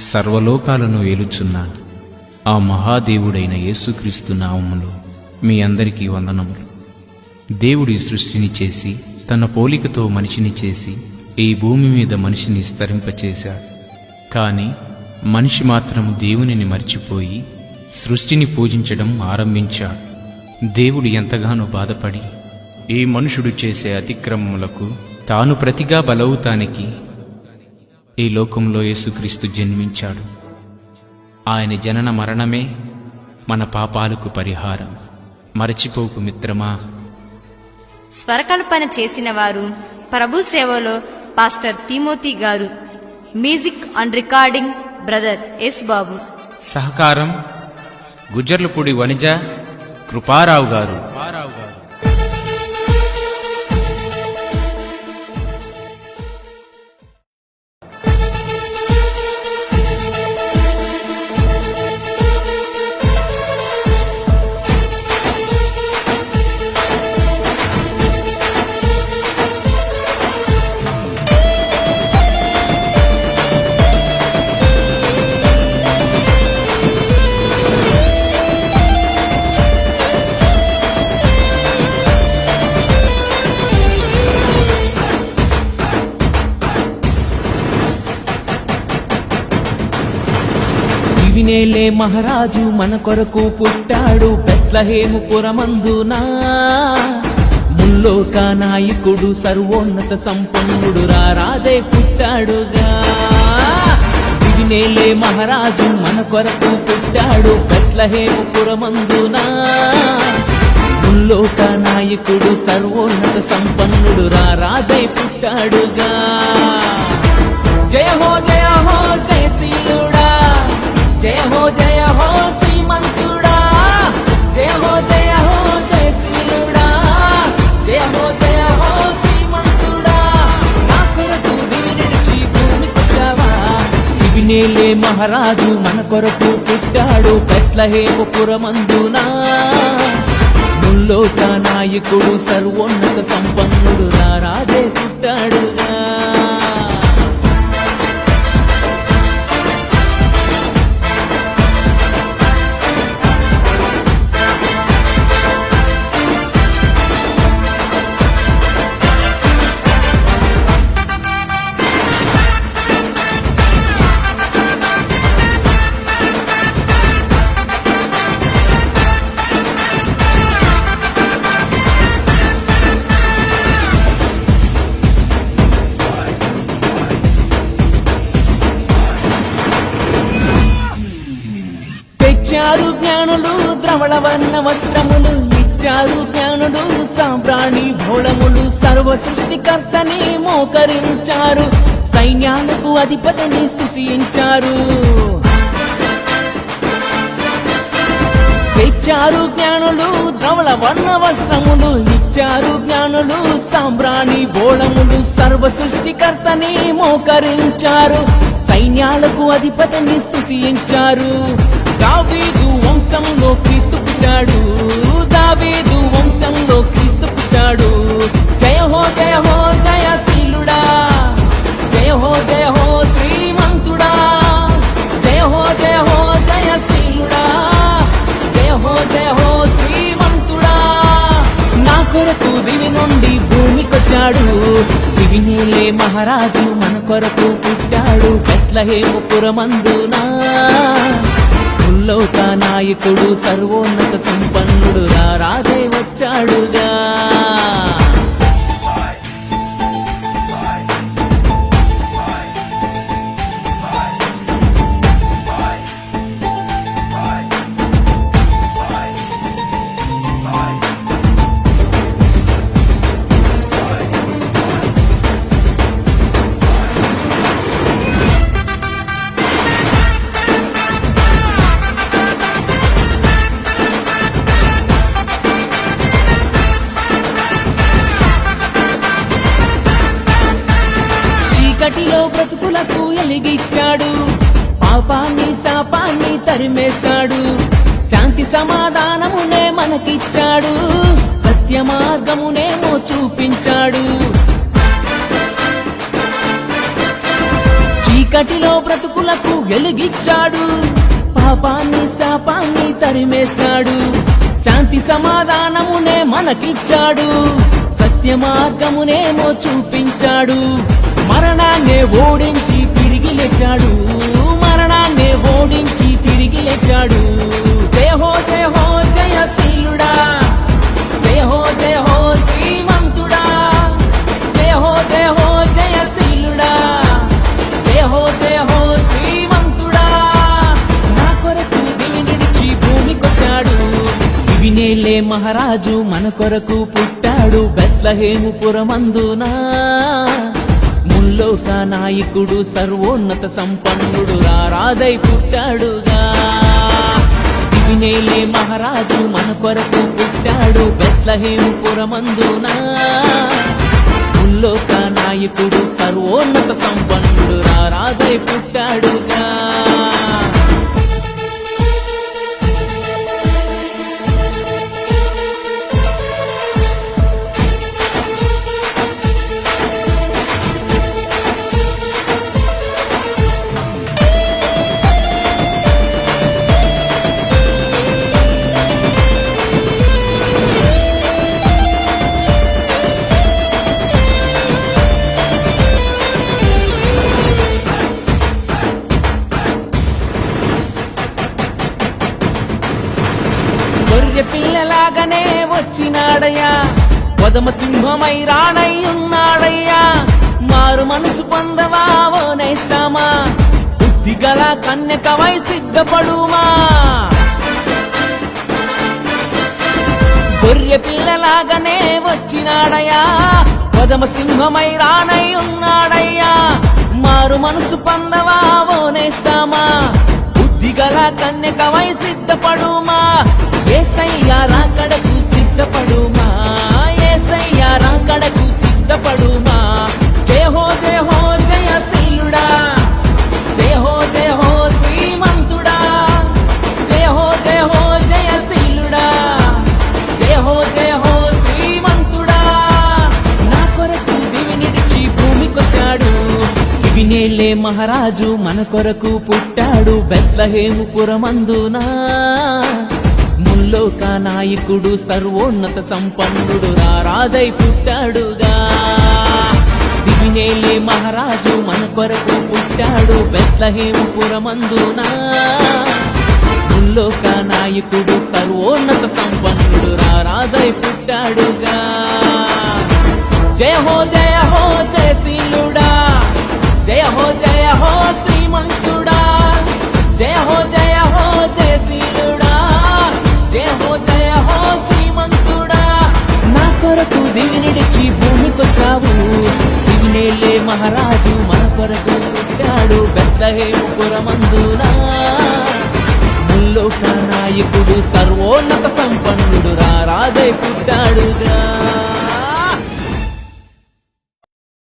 సర్వలోకాలను ఏలుచున్న ఆ మహాదేవుడైన యేసుక్రీస్తు నామములు మీ అందరికీ వందనములు. దేవుడి సృష్టిని చేసి తన పోలికతో మనిషిని చేసి ఈ భూమి మీద మనిషిని స్తరింపచేశాడు కానీ మనిషి మాత్రం దేవునిని మర్చిపోయి సృష్టిని పూజించడం ఆరంభించాడు దేవుడు ఎంతగానో బాధపడి ఈ మనుషుడు చేసే అతిక్రమములకు తాను ప్రతిగా బలవుతానికి ఈ లోకంలో యేసుక్రీస్తు జన్మించాడు. ఆయన జనన మరణమే మన పాపాలకు పరిహారం. మరచిపోకు మిత్రమా. స్వరకల్పన చేసిన వారు ప్రభు సేవలో పాస్టర్ తిమోతి గారు. Music and recording brother S Babu. సహకారం గుజ్జర్లపూడి వనిజ కృపారావు గారు. వినేలే మహారాజు మన కొరకు పుట్టాడు బెత్లహేముపురమందునా. ముల్లోక నాయకుడు సర్వోన్నత సంపన్నుడు రా రాజే పుట్టాడుగా. వినేలే మహారాజు మన కొరకు పుట్టాడు బెత్లహేముపురమందునా. ముల్లోక నాయకుడు సర్వోన్నత సంపన్నుడు రాజే పుట్టాడుగా. జయ హో జయ హో జయశీలుడా. జయ హో జయ హో శ్రీమంతుడా. జయ హో జయ హో జయశీలుడా. జయ హో జయ హో శ్రీమంతుడా నా కొరకు దివి నిలిచి భూమికొచ్చావా వినేలే మహారాజు మన కొరకు పుట్టాడు పెట్లహేమపురమందునా ముల్లోక నాయకుడు సర్వోన్నత సంపన్నుడు రా రాజే పుట్టాడుగా. వర్ణ వస్త్రములు ఇచ్చారు జ్ఞానుడు సాంబ్రాణి భోళములు సర్వ సృష్టికర్తని మోకరించారు. సైన్యాలకు అధిపతిని స్థుతించారు. తెచ్చారు జ్ఞానులు ధవళ వర్ణ వస్త్రములు ఇచ్చారు జ్ఞానులు సాంబ్రాణి బోళములు సర్వ సృష్టికర్తని మోకరించారు. సైన్యాలకు అధిపతిని స్థుతించారు. దావీదు వంశంలో క్రీస్తు పుట్టాడు. దావీదు వంశంలో క్రీస్తు పుట్టాడు. జయ హో జయ హో జయశీలుడా జయ హో జయ హో శ్రీమంతుడా. జయ హో జయ హో జయశీలుడా జయ హో జయ హో శ్రీమంతుడా. నా కొరకు దివి నుండి భూమికొచ్చాడు. దివినీలే మహారాజు మన కొరకు పుట్టాడు. పెట్లహేముపురమందునా ముల్లోక నాయకుడు సర్వోన్నత సంపన్నుడు రా వచ్చాడుగా. చీకటిలో బ్రతుకులకు ఎలిగిచ్చాడు. పాపాన్ని శాపాన్ని తరిమేశాడు. శాంతి సమాధానమునే మనకిచ్చాడు. సత్య మార్గమునేమో చూపించాడు చీకటిలో బ్రతుకులకు ఎలుగిచ్చాడు. పాపాన్ని శాపాన్ని తరిమేశాడు. శాంతి సమాధానమునే మనకిచ్చాడు. సత్య మార్గమునేమో చూపించాడు మరణాన్ని ఓడించి తిరిగి లేచాడు. మరణాన్ని ఓడించి తిరిగి లేచాడు. జయ హో జయ హో జయశీలుడా జయ హో జయ హో శ్రీమంతుడా. జయ హో జయ హో జయశీలుడా జయ హో జయ హో శ్రీమంతుడా. నా కొరకు దివి భూమికొచ్చాడు వినేలే మహారాజు మన కొరకు పుట్టాడు. బెత్లహేముపురమందునా. ముల్లోక నాయకుడు సర్వోన్నత సంపన్నుడు రారాజై పుట్టాడుగా. వినేలే మహారాజు మన కొరకు పుట్టాడు బెత్లహేముపురమందునా. ముల్లోక నాయకుడు సర్వోన్నత సంపన్నుడు రారాజై పుట్టాడుగా. గొర్రె పిల్లలాగానే వచ్చినాడయ్యా. కొదమ సింహమై రానై ఉన్నాడయ్యా మారు మనసు పొందవా ఓ నేస్తామా? బుద్ధి గల కన్యకవై సిద్ధపడుమా? గొర్రె పిల్లలాగానే వచ్చినాడయ్యా. కొదమ సింహమై రానై ఉన్నాడయ్యా మారు మనసు పొందవా ఓనేస్తామా బుద్ధి గల కన్యకవై సిద్ధపడుమా? ఏసయ్యా రాకడకు సిద్ధపడుమా? ఏసయ్యా రాకడకు సిద్ధపడుమా? జయ హో జయ హో జయశీలుడా జయ హో జయ హో శ్రీమంతుడా. జయ హో జయ హో జయశీలుడా జయ హో జయ హో శ్రీమంతుడా. నా కొరకు దివి నిడిచి భూమికొచ్చాడు. వినేలే మహారాజు మన కొరకు పుట్టాడు. బెత్లహేముపురమందునా? లోక నాయకుడు సర్వోన్నత సంపన్నుడు రారాజై పుట్టాడుగా. దివినేలే మహారాజు మన కొరకు పుట్టాడు బెత్లహేమపురమందునా ముల్లోక నాయకుడు సర్వోన్నత సంపన్నుడు రారాజై పుట్టాడుగా. జయ హో జయ హో జయశీలుడా జయ హో జయ హో శ్రీమంతుడా. జయ హో జయ కొరకు దివి నిడిచి భూమికొచ్చావు. దివినేలే మహారాజు మన కొరకు పుట్టాడు. బెత్తహేపురమందునా ముల్లోక నాయకుడు సర్వోన్నత సంపన్నుడు రారాజై పుట్టాడుగా.